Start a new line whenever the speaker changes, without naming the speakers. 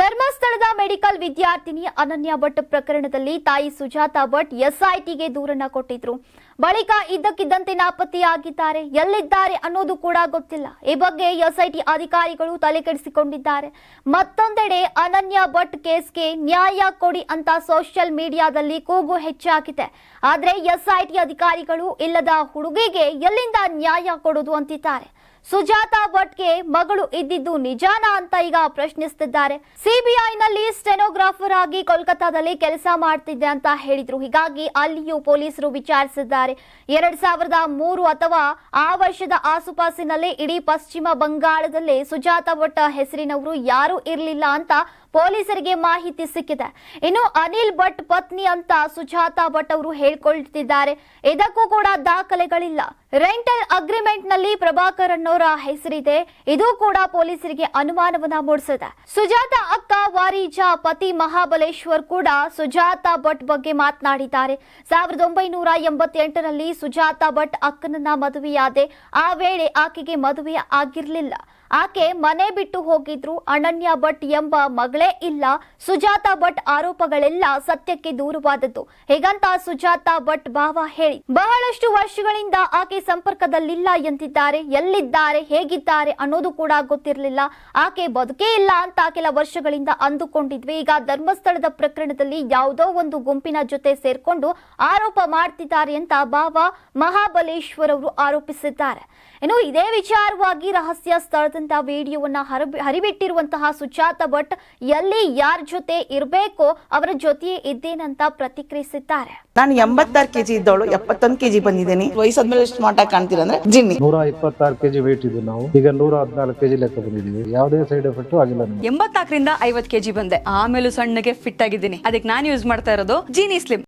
ಧರ್ಮಸ್ಥಳದ ಮೆಡಿಕಲ್ ವಿದ್ಯಾರ್ಥಿನಿ ಅನನ್ಯ ಭಟ್ ಪ್ರಕರಣದಲ್ಲಿ ತಾಯಿ ಸುಜಾತಾ ಭಟ್ ಎಸ್ಐಟಿಗೆ ದೂರನ್ನ ಕೊಟ್ಟಿದ್ರು. ಬಳಿಕ ಇದ್ದಕ್ಕಿದ್ದಂತೆ ನಾಪತ್ತೆಯಾಗಿದ್ದಾರೆ. ಎಲ್ಲಿದ್ದಾರೆ ಅನ್ನೋದು ಕೂಡ ಗೊತ್ತಿಲ್ಲ. ಈ ಬಗ್ಗೆ ಎಸ್ಐಟಿ ಅಧಿಕಾರಿಗಳು ತಲೆಕೆಡಿಸಿಕೊಂಡಿದ್ದಾರೆ. ಮತ್ತೊಂದೆಡೆ ಅನನ್ಯ ಭಟ್ ಕೇಸ್ಗೆ ನ್ಯಾಯ ಕೊಡಿ ಅಂತ ಸೋಷಿಯಲ್ ಮೀಡಿಯಾದಲ್ಲಿ ಕೂಗು ಹೆಚ್ಚಾಗಿದೆ. ಆದರೆ ಎಸ್ಐಟಿ ಅಧಿಕಾರಿಗಳು ಇಲ್ಲದ ಹುಡುಗಿಗೆ ಎಲ್ಲಿಂದ ನ್ಯಾಯ ಕೊಡೋದು ಅಂತಿದ್ದಾರೆ. ಸುಜಾತಾ ಭಟ್ಗೆ ಮಗಳು ಇದ್ದಿದ್ದು ನಿಜಾನಾ ಅಂತ ಈಗ ಪ್ರಶ್ನಿಸುತ್ತಿದ್ದಾರೆ ಸಿಬಿಐನಲ್ಲಿ ಸ್ಟೆನೋಗ್ರಾಫರ್ ಆಗಿ ಕೋಲ್ಕತ್ತಾದಲ್ಲಿ ಕೆಲಸ ಮಾಡ್ತಿದ್ದೆ ಅಂತ ಹೇಳಿದ್ರು. ಹೀಗಾಗಿ ಅಲ್ಲಿಯೂ ಪೊಲೀಸರು ವಿಚಾರಿಸಿದ್ದಾರೆ. ಎರಡ್ ಸಾವಿರದ ಮೂರು ಅಥವಾ ಆ ವರ್ಷದ ಆಸುಪಾಸಿನಲ್ಲಿ ಇಡೀ ಪಶ್ಚಿಮ ಬಂಗಾಳದಲ್ಲಿ ಸುಜಾತ ಭಟ್ ಹೆಸರಿನವರು ಯಾರೂ ಇರಲಿಲ್ಲ ಅಂತ ಪೊಲೀಸರಿಗೆ ಮಾಹಿತಿ ಸಿಕ್ಕಿದೆ. ಇನ್ನು ಅನಿಲ್ ಭಟ್ ಪತ್ನಿ ಅಂತ ಸುಜಾತಾ ಭಟ್ ಅವರು ಹೇಳ್ಕೊಳ್ತಿದ್ದಾರೆ. ಇದಕ್ಕೂ ಕೂಡ ದಾಖಲೆಗಳಿಲ್ಲ. ರೆಂಟಲ್ ಅಗ್ರಿಮೆಂಟ್ನಲ್ಲಿ ಪ್ರಭಾಕರ್ ಅನ್ನೋರ ಹೆಸರಿದೆ. ಇದು ಕೂಡ ಪೊಲೀಸರಿಗೆ ಅನುಮಾನವನ್ನ ಮೂಡಿಸಿದೆ. ಸುಜಾತಾ ಅಕ್ಕ ವಾರಿಜಾ ಪತಿ ಮಹಾಬಲೇಶ್ವರ್ ಕೂಡ ಸುಜಾತಾ ಭಟ್ ಬಗ್ಗೆ ಮಾತನಾಡಿದ್ದಾರೆ. ಸಾವಿರದ ಒಂಬೈನೂರ ಎಂಬತ್ತೆಂಟರಲ್ಲಿ ಸುಜಾತಾ ಭಟ್ ಅಕ್ಕನನ್ನ ಮದುವೆಯಾದೆ. ಆ ವೇಳೆ ಆಕೆಗೆ ಮದುವೆ ಆಗಿರ್ಲಿಲ್ಲ. ಆಕೆ ಮನೆ ಬಿಟ್ಟು ಹೋಗಿದ್ರು ಅನನ್ಯ ಭಟ್ ಎಂಬ ಮಗಳೇ ಇಲ್ಲ. ಸುಜಾತ ಭಟ್ ಆರೋಪಗಳೆಲ್ಲ ಸತ್ಯಕ್ಕೆ ದೂರವಾದದ್ದು. ಹೇಗಂತ ಸುಜಾತ ಭಟ್ ಭಾವ ಹೇಳಿ. ಬಹಳಷ್ಟು ವರ್ಷಗಳಿಂದ ಆಕೆ ಸಂಪರ್ಕದಲ್ಲಿಲ್ಲ ಎಂದಿದ್ದಾರೆ. ಎಲ್ಲಿದ್ದಾರೆ, ಹೇಗಿದ್ದಾರೆ ಅನ್ನೋದು ಕೂಡ ಗೊತ್ತಿರಲಿಲ್ಲ. ಆಕೆ ಬದುಕೇ ಇಲ್ಲ ಅಂತ ಕೆಲ ವರ್ಷಗಳಿಂದ ಅಂದುಕೊಂಡಿದ್ವಿ. ಈಗ ಧರ್ಮಸ್ಥಳದ ಪ್ರಕರಣದಲ್ಲಿ ಯಾವುದೋ ಒಂದು ಗುಂಪಿನ ಜೊತೆ ಸೇರ್ಕೊಂಡು ಆರೋಪ ಮಾಡ್ತಿದ್ದಾರೆ ಅಂತ ಭಾವ ಮಹಾಬಲೇಶ್ವರ್ ಅವರು ಆರೋಪಿಸಿದ್ದಾರೆ. ಇನ್ನು ಇದೇ ವಿಚಾರವಾಗಿ ರಹಸ್ಯ ಸ್ಥಳದಂತ ವಿಡಿಯೋವನ್ನ ಹರಬಿ ಹರಿಬಿಟ್ಟಿರುವಂತಹ ಸುಜಾತ ಭಟ್ ಎಲ್ಲಿ ಯಾರ ಜೊತೆ ಇರಬೇಕು ಅವರ ಜೊತೆಯೇ ಇದ್ದೇನಂತ ಪ್ರತಿಕ್ರಿಯಿಸಿದ್ದಾರೆ.
ನಾನು ಎಂಬತ್ತಾರು ಕೆಜಿ ಇದ್ದವಳು ಎಪ್ಪತ್ತೊಂದು ಕೆಜಿ ಬಂದಿದ್ದೀನಿ. ವಯಸ್ಸಾದ್ಮೇಲೆ ಎಷ್ಟು ಮಾಟ ಕಾಣ್ತೀರಂದ್ರೆ ಜಿನ್ನಿ.
ನೂರ ಇಪ್ಪತ್ತಾರು ಕೆಜಿ ವೇಟ್ ಇದ್ದು ನಾವು. ಈಗ ನೂರ ಹದಿನಾಲ್ಕು ಕೆಜಿ ಲೆಕ್ಕ ಬಂದಿದ್ದೀವಿ. ಯಾವುದೇ ಸೈಡ್ ಎಫೆಕ್ಟ್ ಆಗಿಲ್ಲ ಎಂಬತ್ತಾಕರಿಂದ
ಎಂಬತ್ನಾಲ್ಕರಿಂದ ಐವತ್ ಕೆಜಿ ಬಂದೆ. ಆಮೇಲೂ ಸಣ್ಣಗೆ ಫಿಟ್ ಆಗಿದ್ದೀನಿ. ಅದಕ್ಕೆ ನಾನು ಯೂಸ್ ಮಾಡ್ತಾ ಇರೋದು ಜೀನಿ ಸ್ಲಿಮ್